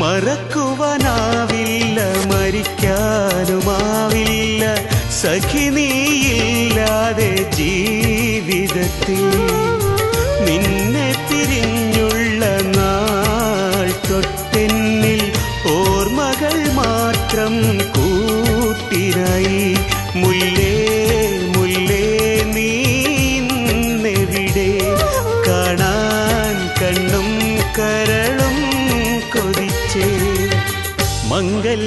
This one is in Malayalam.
മറക്കുവാനാവില്ല മരിക്കാനുമാവില്ല. സഖി നീയില്ലാതെ ജീവിതത്തിൽ നിന്നെ തിരിഞ്ഞുള്ള നാൾ തൊട്ടെന്നിൽ ഓർമ്മകൾ മാത്രം കൂട്ടിനായി മുല്ലേ மங்கள்